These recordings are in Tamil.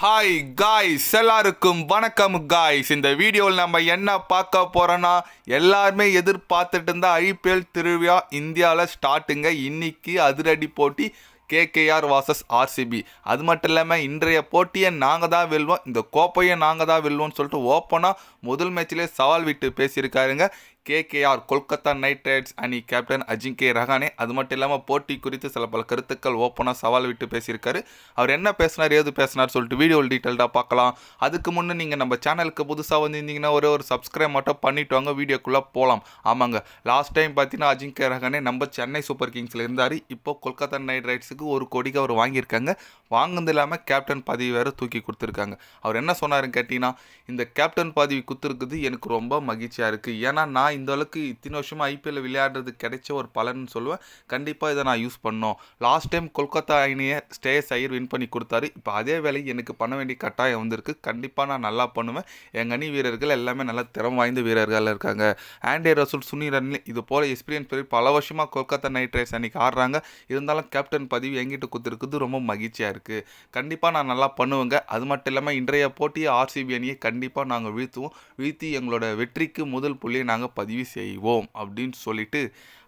ஹாய் காய்ஸ் எல்லாருக்கும் வணக்கம் காய்ஸ் இந்த வீடியோவில் நம்ம என்ன பார்க்க போகிறோன்னா எல்லாருமே எதிர்பார்த்துட்டு இருந்தா ஐபிஎல் திருவிழா இந்தியாவில் ஸ்டார்ட்டுங்க. இன்னைக்கு அதிரடி போட்டி கேகேஆர் வாசஸ் ஆர்சிபி அது மட்டும் இல்லாமல் இன்றைய போட்டியை நாங்கள் தான் வெல்வோம். இந்த கோப்பையை நாங்கள் தான் வெல்வோம்னு சொல்லிட்டு ஓப்பனாக முதல் மேட்ச்லேயே சவால் விட்டு பேசியிருக்காருங்க. கேகேஆர் கொல்கத்தா நைட் ரைடர்ஸ் அணி கேப்டன் அஜிங்கே ரஹானே. அது மட்டும் இல்லாமல் போட்டி குறித்து சில பல கருத்துக்கள் ஓப்பனாக சவால் விட்டு பேசியிருக்காரு. அவர் என்ன பேசினார் ஏது பேசினார் சொல்லிட்டு வீடியோ டீட்டெயில்டாக பார்க்கலாம். அதுக்கு முன்னே நீங்கள் நம்ம சேனலுக்கு புதுசாக வந்திருந்தீங்கன்னா ஒரே ஒரு சப்ஸ்கிரைப் மட்டும் பண்ணிட்டு வாங்க வீடியோக்குள்ளே போகலாம் ஆமாங்க லாஸ்ட் டைம் பார்த்தீங்கன்னா அஜிங்கே ரஹானே நம்ம சென்னை சூப்பர் கிங்ஸில் இருந்தார். இப்போ கொல்கத்தா நைட் ரைடர்ஸுக்கு ஒரு கோடிக்கு அவர் வாங்கியிருக்காங்க. வாங்கினது இல்லாமல் கேப்டன் பதவி வேறு தூக்கி கொடுத்துருக்காங்க. அவர் என்ன சொன்னாருன்னு கேட்டிங்கன்னா இந்த கேப்டன் பதவி கொடுத்துருக்குது எனக்கு ரொம்ப மகிழ்ச்சியாக இருக்குது ஏன்னா நான் இந்த அளவுக்கு இத்தனை வருஷமாக ஐபிஎல்ல விளையாடுறது கிடைச்ச ஒரு பலன்னு சொல்லுவேன். கண்டிப்பாக இதை நான் யூஸ் பண்ணோம். லாஸ்ட் டைம் கொல்கத்தா அணியை ஸ்டேஸ் ஐயர் வின் பண்ணி கொடுத்தாரு. இப்போ அதே வேலை எனக்கு பண்ண வேண்டிய கட்டாயம் வந்திருக்கு. கண்டிப்பாக நான் நல்லா பண்ணுவேன். எங்கள் அணி வீரர்கள் எல்லாமே நல்லா திறம் வாய்ந்த வீரர்கள் இருக்காங்க. ஆண்டே ரசூல் சுனில் ரன்லி இது போல் எக்ஸ்பீரியன்ஸ் பெரிய பல வருஷமாக கொல்கத்தா நைட் ரைஸ் அன்றைக்கி ஆடுறாங்க. இருந்தாலும் கேப்டன் பதவி எங்கிட்ட கொடுத்துருக்குது ரொம்ப மகிழ்ச்சியாக இருக்குது கண்டிப்பாக நான் நல்லா பண்ணுவேங்க. அது மட்டும் இல்லாமல் இன்றைய போட்டியை ஆர்சிபி அணியை கண்டிப்பாக நாங்கள் வீழ்த்துவோம். வீழ்த்தி எங்களோட வெற்றிக்கு முதல் புள்ளியை நாங்கள் பதிவு பதிவு செய்வோம் அப்படின்னு சொல்லிட்டு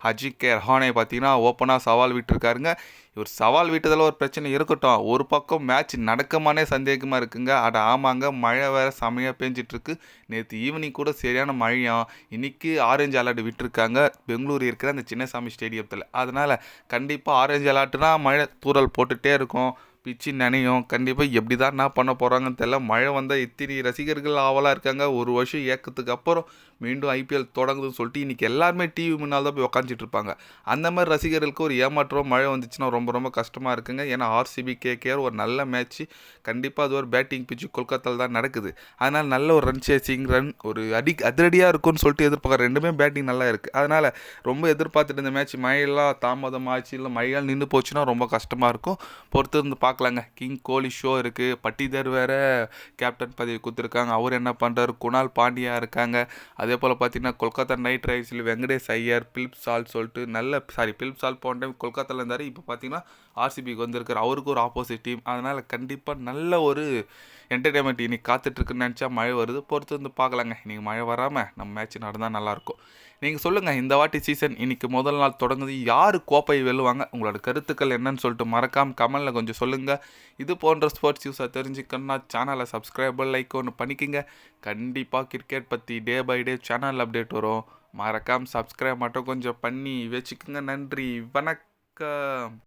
அஜிகே ரஹானே பார்த்தீங்கன்னா ஓப்பனாக சவால் விட்டுருக்காருங்க. இவர் சவால் விட்டதில் ஒரு பிரச்சனை இருக்கட்டும். ஒரு பக்கம் மேட்ச் நடக்குமானே சந்தேகமாக இருக்குங்க. அட ஆமாங்க மழை வேறு செமையாக பேஞ்சிட்ருக்கு. நேற்று ஈவினிங் கூட சரியான மழையாம் இன்னைக்கு ஆரஞ்சு அலர்ட் விட்டுருக்காங்க. பெங்களூர் இருக்கிற அந்த சின்னசாமி ஸ்டேடியத்தில் அதனால் கண்டிப்பாக ஆரஞ்சு அலர்ட்னா மழை தூறல் போட்டுகிட்டே இருக்கும். பிச்சு நினையும். கண்டிப்பாக எப்படி தான் என்ன பண்ண போகிறாங்கன்னு தெரியல. மழை வந்தால் இத்தினி ரசிகர்கள் ஆவலாக இருக்காங்க. ஒரு வருஷம் ஏக்கத்துக்கு அப்புறம் மீண்டும் ஐபிஎல் தொடங்குதுன்னு சொல்லிட்டு இன்றைக்கி எல்லாருமே டிவி முன்னால் தான் போய் உக்காந்துட்டு இருப்பாங்க. அந்த மாதிரி ரசிகர்களுக்கு ஒரு ஏமாற்றம் மழை வந்துச்சுன்னா ரொம்ப ரொம்ப கஷ்டமாக இருக்குங்க. ஏன்னா ஆர்சிபி கேகேஆர் ஒரு நல்ல மேட்ச்சு கண்டிப்பாக அது ஒரு பேட்டிங் பிச்சு கொல்கத்தாவில் தான் நடக்குது. அதனால் நல்ல ஒரு ரன் சேசிங் ரன் ஒரு அடி அதிரடியாக இருக்கும்னு சொல்லிட்டு எதிர்பார்க்குற ரெண்டுமே பேட்டிங் நல்லா இருக்குது அதனால் ரொம்ப எதிர்பார்த்துட்டு இந்த மேட்ச் மழையெல்லாம் தாமதமாச்சு இல்லை மழையால் நின்று போச்சுன்னா ரொம்ப கஷ்டமாக இருக்கும். பொறுத்து இருந்து பார்க்கலாங்க கிங் கோலி ஷோ இருக்குது பட்டிதர் வேறு கேப்டன் பதவி கொடுத்துருக்காங்க. அவர் என்ன பண்ணுறாரு குணால் பாண்டியா இருக்காங்க. அதே போல் பார்த்தீங்கன்னா கொல்கத்தா நைட் ரைடர்ஸில் வெங்கடேஷ் ஐயர் பிலிப் சால் சொல்லிட்டு நல்ல சாரி பிலிப் சால் போன டைம் கொல்கத்தாவில் இருந்தார். இப்போ பார்த்தீங்கன்னா ஆர்சிபிக்கு வந்திருக்கார். அவருக்கு ஒரு ஆப்போசிட் டீம் அதனால் கண்டிப்பாக நல்ல ஒரு என்டர்டைன்மெண்ட் இன்னைக்கு காத்துட்ருக்குன்னு நினச்சா மழை வருது. பொறுத்து வந்து பார்க்கலாங்க. இன்றைக்கி மழை வராமல் நம்ம மேட்ச் நடந்தால் நல்லாயிருக்கும் நீங்கள் சொல்லுங்கள் இந்த வாட்டி சீசன் இன்னைக்கு முதல் நாள் தொடங்குது. யார் கோப்பை வெல்லுவாங்க? உங்களோட கருத்துக்கள் என்னன்னு சொல்லிட்டு மறக்காமல் கமெண்டில் கொஞ்சம் சொல்லுங்கள் இது போன்ற ஸ்போர்ட்ஸ் நியூஸை தெரிஞ்சுக்கணும்னா சேனலை சப்ஸ்கிரைப் லைக் ஒன்று பண்ணிக்கோங்க. கண்டிப்பாக கிரிக்கெட் பற்றி day by day channel update வரும். மறக்காமல் சப்ஸ்கிரைப் மட்டும் கொஞ்சம் பண்ணி வச்சுக்கோங்க. நன்றி. வணக்கம்.